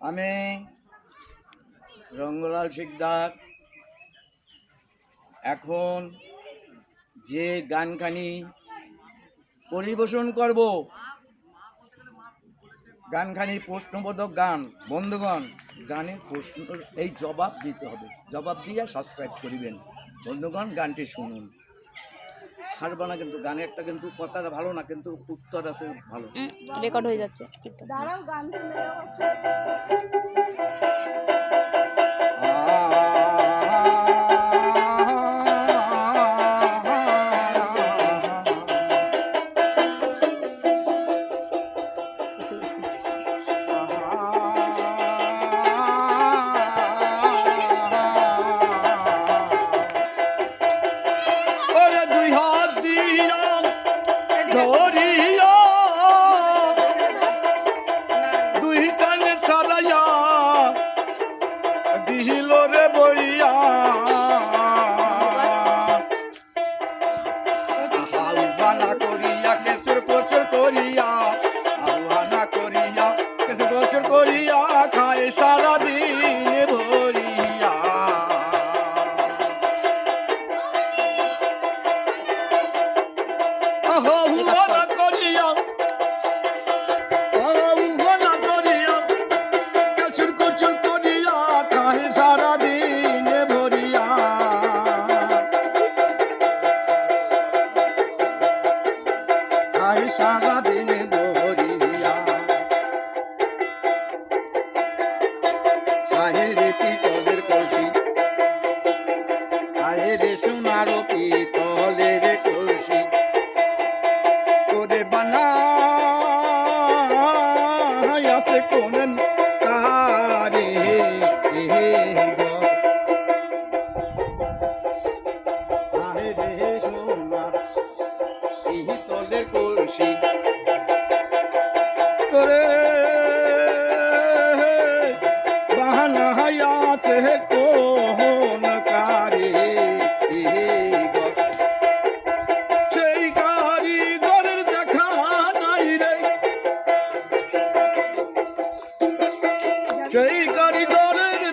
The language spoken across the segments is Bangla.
আমি রঙ্গলাল শিকদার। এখন যে গানখানি পরিবেশন করব গানখানি প্রশ্নবোধক গান। বন্ধুগণ গানের প্রশ্ন এই জবাব দিতে হবে। জবাব দিয়ে সাবস্ক্রাইব করিবেন। বন্ধুগণ গানটি শুনুন। ছাড়বো না কিন্তু গানেরটা কিন্তু কথাটা ভালো না কিন্তু উত্তর আছে ভালো। রেকর্ড হয়ে যাচ্ছে। দাঁড়াও গান ধরিয়া দুই কান ছাড়াইয়া দিহিল রে বড়িয়া। আহ্বানা করিয়া করে বানা আছে কোন তারে কলসি। করে বাহানা আছে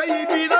Baby,